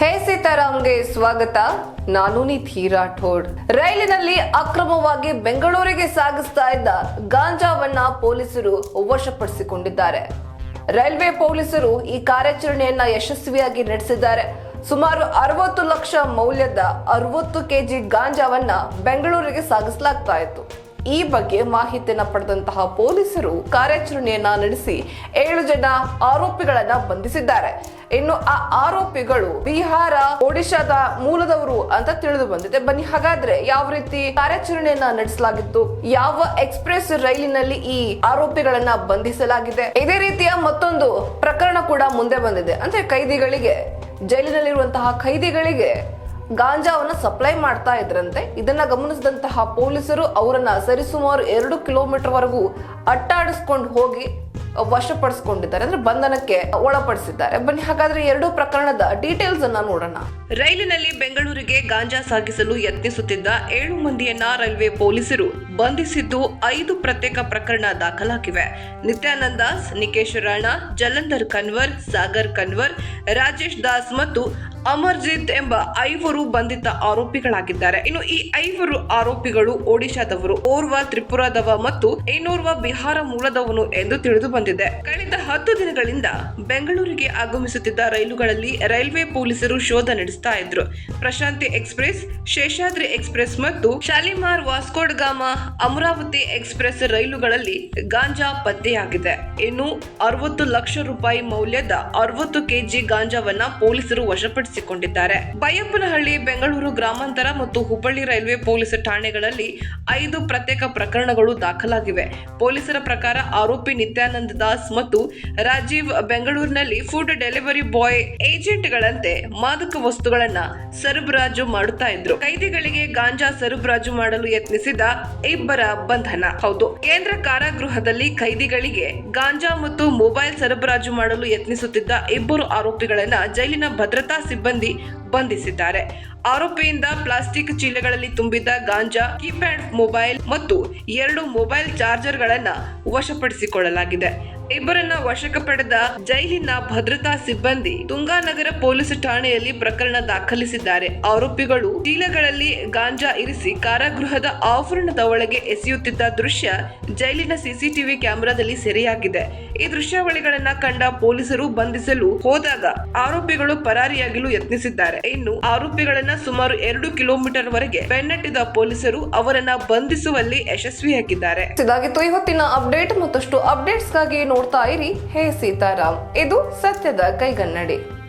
ಹೇ ಸೀತಾರಾಮ್ಗೆ ಸ್ವಾಗತ. ನಾನು ನಿಧಿ ರಾಠೋಡ್. ರೈಲಿನಲ್ಲಿ ಅಕ್ರಮವಾಗಿ ಬೆಂಗಳೂರಿಗೆ ಸಾಗಿಸ್ತಾ ಇದ್ದ ಗಾಂಜಾವನ್ನ ಪೊಲೀಸರು ವಶಪಡಿಸಿಕೊಂಡಿದ್ದಾರೆ. ರೈಲ್ವೆ ಪೊಲೀಸರು ಈ ಕಾರ್ಯಾಚರಣೆಯನ್ನ ಯಶಸ್ವಿಯಾಗಿ ನಡೆಸಿದ್ದಾರೆ. ಸುಮಾರು ಅರವತ್ತು ಲಕ್ಷ ಮೌಲ್ಯದ ಅರವತ್ತು ಕೆಜಿ ಗಾಂಜಾವನ್ನ ಬೆಂಗಳೂರಿಗೆ ಸಾಗಿಸಲಾಗ್ತಾ ಇತ್ತು. ಈ ಬಗ್ಗೆ ಮಾಹಿತಿಯನ್ನ ಪಡೆದಂತಹ ಪೊಲೀಸರು ಕಾರ್ಯಾಚರಣೆಯನ್ನ ನಡೆಸಿ ಏಳು ಜನ ಆರೋಪಿಗಳನ್ನ ಬಂಧಿಸಿದ್ದಾರೆ. ಇನ್ನು ಆ ಆರೋಪಿಗಳು ಬಿಹಾರ, ಒಡಿಶಾದ ಮೂಲದವರು ಅಂತ ತಿಳಿದು ಬಂದಿದೆ. ಬನ್ನಿ, ಹಾಗಾದ್ರೆ ಯಾವ ರೀತಿ ಕಾರ್ಯಾಚರಣೆಯನ್ನ ನಡೆಸಲಾಗಿತ್ತು? ಯಾವ ಎಕ್ಸ್ಪ್ರೆಸ್ ರೈಲಿನಲ್ಲಿ ಈ ಆರೋಪಿಗಳನ್ನ ಬಂಧಿಸಲಾಗಿದೆ? ಇದೇ ರೀತಿಯ ಮತ್ತೊಂದು ಪ್ರಕರಣ ಕೂಡ ಮುಂದೆ ಬಂದಿದೆ. ಅಂದ್ರೆ ಕೈದಿಗಳಿಗೆ, ಜೈಲಿನಲ್ಲಿರುವಂತಹ ಖೈದಿಗಳಿಗೆ ಗಾಂಜಾವನ್ನ ಸಪ್ಲೈ ಮಾಡ್ತಾ ಇದ್ರಂತೆ. ಇದನ್ನ ಗಮನಿಸಿದಂತಹ ಪೊಲೀಸರು ಅವರನ್ನ ಸರಿಸುಮಾರು ಎರಡು ಕಿಲೋಮೀಟರ್ ವರೆಗೂ ಅಟ್ಟಾಡಿಸ್ಕೊಂಡು ಹೋಗಿ ವಶಪಡಿಸಿಕೊಂಡಿದ್ದಾರೆ. ಅಂದ್ರೆ ಬಂಧನಕ್ಕೆ ಒಳಪಡಿಸಿದ್ದಾರೆ. ಬನ್ನಿ, ಹಾಗಾದ್ರೆ ಎರಡು ಪ್ರಕರಣದ ಡೀಟೇಲ್ಸ್ ಅನ್ನ ನೋಡೋಣ. ರೈಲಿನಲ್ಲಿ ಬೆಂಗಳೂರಿಗೆ ಗಾಂಜಾ ಸಾಗಿಸಲು ಯತ್ನಿಸುತ್ತಿದ್ದ ಏಳು ಮಂದಿಯನ್ನ ರೈಲ್ವೆ ಪೊಲೀಸರು ಬಂಧಿಸಿದ್ದು ಐದು ಪ್ರತ್ಯೇಕ ಪ್ರಕರಣ ದಾಖಲಾಗಿವೆ. ನಿತ್ಯಾನಂದ ದಾಸ್ ನಿಕೇಶ್ ರಾಣಾ, ಜಲಂಧರ್ ಕನ್ವರ್, ಸಾಗರ್ ಕನ್ವರ್, ರಾಜೇಶ್ ದಾಸ್ ಮತ್ತು ಅಮರ್ಜಿತ್ ಎಂಬ ಐವರು ಬಂಧಿತ ಆರೋಪಿಗಳಾಗಿದ್ದಾರೆ. ಇನ್ನು ಈ ಐವರು ಆರೋಪಿಗಳು ಒಡಿಶಾದವರು, ಓರ್ವ ತ್ರಿಪುರಾದವ ಮತ್ತು ಇನ್ನೋರ್ವ ಬಿಹಾರ ಮೂಲದವನು ಎಂದು ತಿಳಿದು ಬಂದಿದೆ. ಕಳೆದ ಹತ್ತು ದಿನಗಳಿಂದ ಬೆಂಗಳೂರಿಗೆ ಆಗಮಿಸುತ್ತಿದ್ದ ರೈಲುಗಳಲ್ಲಿ ರೈಲ್ವೆ ಪೊಲೀಸರು ಶೋಧ ನಡೆಸ್ತಾ ಇದ್ರು. ಪ್ರಶಾಂತಿ ಎಕ್ಸ್ಪ್ರೆಸ್, ಶೇಷಾದ್ರಿ ಎಕ್ಸ್ಪ್ರೆಸ್ ಮತ್ತು ಶಾಲಿಮಾರ್ ವಾಸ್ಕೋಡ್ಗಾಮ ಅಮರಾವತಿ ಎಕ್ಸ್ಪ್ರೆಸ್ ರೈಲುಗಳಲ್ಲಿ ಗಾಂಜಾ ಪತ್ತೆಯಾಗಿದೆ. ಇನ್ನು ಅರವತ್ತು ಲಕ್ಷ ರೂಪಾಯಿ ಮೌಲ್ಯದ ಅರವತ್ತು ಕೆಜಿ ಗಾಂಜಾವನ್ನ ಪೊಲೀಸರು ವಶಪಡಿಸಿಕೊಂಡಿದ್ದಾರೆ ಬೈಯಪ್ಪನಹಳ್ಳಿ, ಬೆಂಗಳೂರು ಗ್ರಾಮಾಂತರ ಮತ್ತು ಹುಬ್ಬಳ್ಳಿ ರೈಲ್ವೆ ಪೊಲೀಸ್ ಠಾಣೆಗಳಲ್ಲಿ ಐದು ಪ್ರತ್ಯೇಕ ಪ್ರಕರಣಗಳು ದಾಖಲಾಗಿವೆ. ಪೊಲೀಸರ ಪ್ರಕಾರ ಆರೋಪಿ ನಿತ್ಯಾನಂದ ದಾಸ್ ಮತ್ತು ರಾಜೀವ್ ಬೆಂಗಳೂರಿನಲ್ಲಿ ಫುಡ್ ಡೆಲಿವರಿ ಬಾಯ್ ಏಜೆಂಟ್ಗಳಂತೆ ಮಾದಕ ವಸ್ತುಗಳನ್ನ ಸರಬರಾಜು ಮಾಡುತ್ತಾ ಇದ್ರು. ಕೈದಿಗಳಿಗೆ ಗಾಂಜಾ ಸರಬರಾಜು ಮಾಡಲು ಯತ್ನಿಸಿದ ಇಬ್ಬರ ಬಂಧನ. ಹೌದು, ಕೇಂದ್ರ ಕಾರಾಗೃಹದಲ್ಲಿ ಕೈದಿಗಳಿಗೆ ಗಾಂಜಾ ಮತ್ತು ಮೊಬೈಲ್ ಸರಬರಾಜು ಮಾಡಲು ಯತ್ನಿಸುತ್ತಿದ್ದ ಇಬ್ಬರು ಆರೋಪಿಗಳನ್ನ ಜೈಲಿನ ಭದ್ರತಾ ಸಿಬ್ಬಂದಿ ಬಂಧಿಸಿದ್ದಾರೆ. ಆರೋಪಿಯಿಂದ ಪ್ಲಾಸ್ಟಿಕ್ ಚೀಲಗಳಲ್ಲಿ ತುಂಬಿದ್ದ ಗಾಂಜಾ ಕೀಪ್ಯಾಡ್ ಮೊಬೈಲ್ ಮತ್ತು ಎರಡು ಮೊಬೈಲ್ ಚಾರ್ಜರ್ಗಳನ್ನು ವಶಪಡಿಸಿಕೊಳ್ಳಲಾಗಿದೆ. ಇಬ್ಬರನ್ನ ವಶಕ್ಕೆ ಪಡೆದ ಜೈಲಿನ ಭದ್ರತಾ ಸಿಬ್ಬಂದಿ ತುಂಗಾನಗರ ಪೊಲೀಸ್ ಠಾಣೆಯಲ್ಲಿ ಪ್ರಕರಣ ದಾಖಲಿಸಿದ್ದಾರೆ. ಆರೋಪಿಗಳು ಚೀಲಗಳಲ್ಲಿ ಗಾಂಜಾ ಇರಿಸಿ ಕಾರಾಗೃಹದ ಆವರಣದ ಒಳಗೆ ಎಸೆಯುತ್ತಿದ್ದ ದೃಶ್ಯ ಜೈಲಿನ ಸಿಸಿಟಿವಿ ಕ್ಯಾಮೆರಾದಲ್ಲಿ ಸೆರೆಯಾಗಿದೆ. ಈ ದೃಶ್ಯಾವಳಿಗಳನ್ನ ಕಂಡ ಪೊಲೀಸರು ಬಂಧಿಸಲು ಹೋದಾಗ ಆರೋಪಿಗಳು ಪರಾರಿಯಾಗಲು ಯತ್ನಿಸಿದ್ದಾರೆ. ಇನ್ನು ಆರೋಪಿಗಳನ್ನ ಸುಮಾರು ಎರಡು ಕಿಲೋಮೀಟರ್ ವರೆಗೆ ಬೆನ್ನಟ್ಟಿದ ಪೊಲೀಸರು ಅವರನ್ನ ಬಂಧಿಸುವಲ್ಲಿ ಯಶಸ್ವಿಯಾಗಿದ್ದಾರೆ. ಇದಾಗಿತ್ತು. ಇವತ್ತಿನ ಅಪ್ಡೇಟ್ ಮತ್ತಷ್ಟು ಅಪ್ಡೇಟ್ಸ್ಗಾಗಿ ನೋಡ್ತಾ ಇರಿ ಹೇ ಸೀತಾರಾಮ್ ಇದು ಸತ್ಯದ ಕೈಗನ್ನಡಿ.